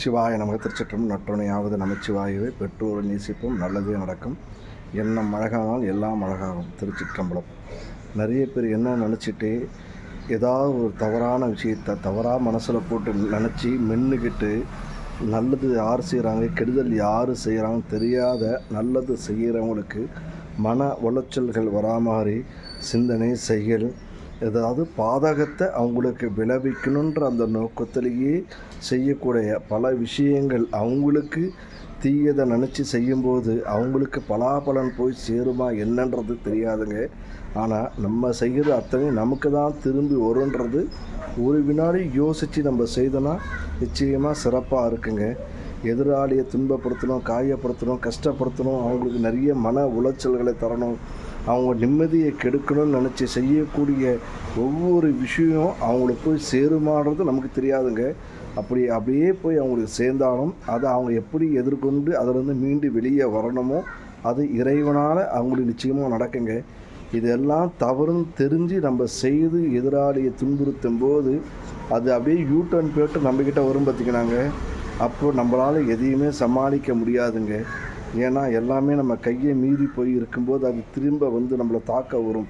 சிவாய நமக்கு திருச்சட்டம் நற்றுணையாவது நமச்சிவாயவே. பெற்றோர் நேசிப்போம். நல்லதே நடக்கும். எண்ணம் அழகானால் எல்லாம் அழகாகும். திருச்சிற்றம்பலம். நிறைய பேர் என்ன நினச்சிட்டு ஏதாவது ஒரு தவறான விஷயத்த தவறாக மனசில் போட்டு நினச்சி மென்னுக்கிட்டு நல்லது யார் செய்கிறாங்க கெடுதல் யார் செய்கிறாங்கன்னு தெரியாத நல்லது செய்கிறவங்களுக்கு மன உளைச்சல்கள் வரா மாதிரி சிந்தனை செயல் ஏதாவது பாதகத்தை அவங்களுக்கு விளைவிக்கணுன்ற அந்த நோக்கத்திலேயே செய்யக்கூடிய பல விஷயங்கள் அவங்களுக்கு தீயதை நினச்சி செய்யும்போது அவங்களுக்கு பலாபலன் போய் சேருமா என்னன்றது தெரியாதுங்க. ஆனால் நம்ம செய்கிற அத்தனை நமக்கு தான் திரும்பி வருன்றது ஒரு வினாடி யோசித்து நம்ம செய்தோன்னா நிச்சயமாக சிறப்பாக இருக்குங்க. எதிராளியை துன்பப்படுத்தணும் காயப்படுத்தணும் கஷ்டப்படுத்தணும் அவங்களுக்கு நிறைய மன உளைச்சல்களை தரணும். அவங்க நிம்மதியை கெடுக்கணும்னு நினச்சி செய்யக்கூடிய ஒவ்வொரு விஷயம் அவங்களுக்கு போய் சேருமான்றது நமக்கு தெரியாதுங்க. அப்படி அப்படியே போய் அவங்களுக்கு சேர்ந்தாலும் அதை அவங்க எப்படி எதிர்கொண்டு அதிலிருந்து மீண்டு வெளியே வரணுமோ அது இறைவனால் அவங்களுக்கு நிச்சயமாக நடக்குங்க. இதெல்லாம் தவறுன்னு தெரிஞ்சு நம்ம செய்து எதிராளியை துன்புறுத்தும் போது அது அப்படியே யூ டர்ன் போட்டு நம்மக்கிட்ட வரும் பார்த்திங்கனாங்க அப்போது நம்மளால் எதையுமே சமாளிக்க முடியாதுங்க. ஏன்னா எல்லாமே நம்ம கையை மீறி போய் இருக்கும்போது அது திரும்ப வந்து நம்மளை தாக்க வரும்.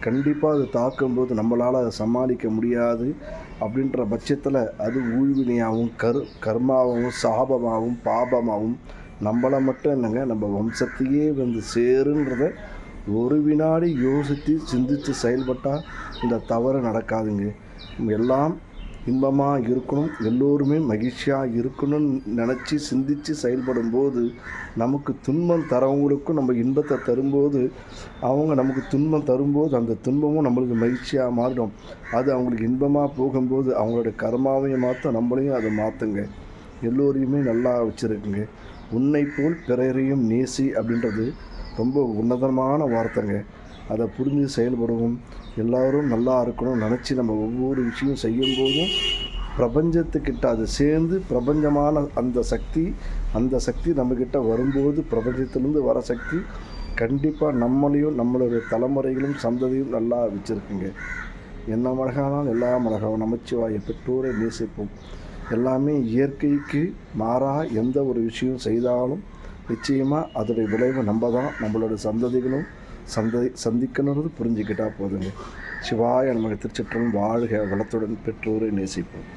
கண்டிப்பாக அது தாக்கும்போது நம்மளால் அதை சமாளிக்க முடியாது அப்படின்ற பட்சத்தில் அது ஊழ்வினையாகவும் கரு கர்மாவும் சாபமாகவும் பாபமாகவும் நம்மளை மட்டும் என்னங்க நம்ம வம்சத்தையே வந்து சேருன்றத ஒரு வினாடி யோசித்து சிந்தித்து செயல்பட்டால் இந்த தவறு நடக்காதுங்க. எல்லாம் இன்பமாக இருக்கணும் எல்லோருமே மகிழ்ச்சியாக இருக்கணும்னு நினச்சி சிந்தித்து செயல்படும் போது நமக்கு துன்பம் தரவங்களுக்கும் நம்ம இன்பத்தை தரும்போது அவங்க நமக்கு துன்பம் தரும்போது அந்த துன்பமும் நம்மளுக்கு மகிழ்ச்சியாக மாறிடும். அது அவங்களுக்கு இன்பமாக போகும்போது அவங்களுடைய கர்மாவையும் மாற்ற நம்மளையும் அதை மாற்றுங்க எல்லோரையுமே நல்லா வச்சுருக்குங்க. உன்னை போல் பிறரையும் நேசி அப்படின்றது ரொம்ப உன்னதமான வார்த்தைங்க. அதை புரிஞ்சு செயல்படுவோம் எல்லோரும் நல்லா இருக்கணும் நினச்சி நம்ம ஒவ்வொரு விஷயம் செய்யும்போதும் பிரபஞ்சத்துக்கிட்ட அது சேர்ந்து பிரபஞ்சமான அந்த சக்தி அந்த சக்தி நம்மக்கிட்ட வரும்போது பிரபஞ்சத்திலேருந்து வர சக்தி கண்டிப்பாக நம்மளையும் நம்மளுடைய தலைமுறைகளும் சந்ததியும் நல்லா வச்சுருக்குங்க. என்ன மழகானாலும் எல்லா அழகாகும் நமச்சிவாய பெற்றோரை நேசிப்போம். எல்லாமே இயற்கைக்கு மாறாக எந்த ஒரு விஷயம் செய்தாலும் நிச்சயமாக அதோடைய விளைவு நம்ம தான் நம்மளோட சந்ததிகளும் சந்தி சந்திக்கணுன்றது புரிஞ்சுக்கிட்டா போதுங்க. சிவாய நமக்கு திருச்சிற்றம் வாழ்க வளத்துடன் பெற்றோரை நேசிப்போம்.